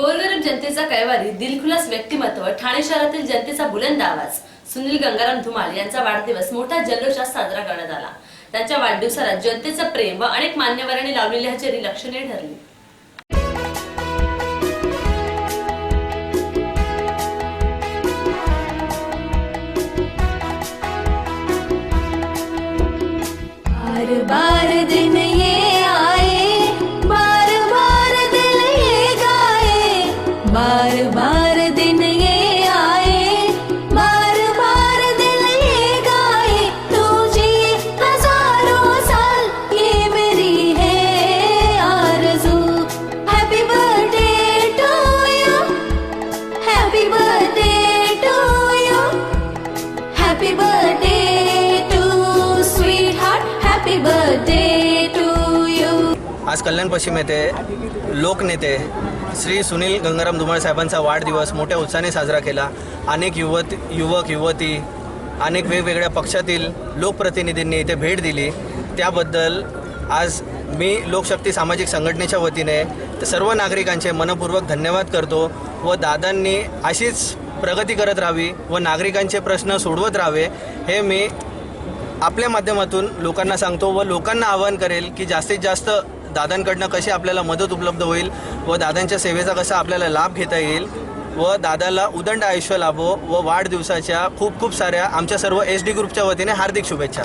गोरगरीब जनतेचा कैवारी दिलखुलास व्यक्तिमत्व ठाणे शहरातील जनतेचा बुलंद आवाज सुनील गंगाराम धुमाल यांचा वाढदिवस मोठा जल्लोषात साजरा करण्यात आला. त्यांच्या वाढदिवसाला जनतेचं प्रेम व अनेक मान्यवरांनी लावलेली हजेरी लक्षणीय ठरली. आज कल्याण पश्चिम येथे लोकनेते श्री सुनील गंगाराम धुमाळ साहेबांचा वाढदिवस मोठ्या उत्साहाने साजरा केला. अनेक युवत युवक युवती अनेक वेगवेगळ्या पक्षातील लोकप्रतिनिधींनी इथे भेट दिली. त्याबद्दल आज मी लोकशक्ती सामाजिक संघटनेच्या वतीने सर्व नागरिकांचे मनपूर्वक धन्यवाद करतो व दादांनी अशीच प्रगती करत राहावी व नागरिकांचे प्रश्न सोडवत राहावे हे मी आपल्या माध्यमातून लोकांना सांगतो व लोकांना आवाहन करेल की जास्तीत जास्त दादांकडनं कशी आपल्याला मदत उपलब्ध होईल व दादांच्या सेवेचा कसा आपल्याला लाभ घेता येईल व दादाला उदंड आयुष्य लाभो व वाढदिवसाच्या खूप खूप साऱ्या आमच्या सर्व एस डी ग्रुपच्या वतीने हार्दिक शुभेच्छा.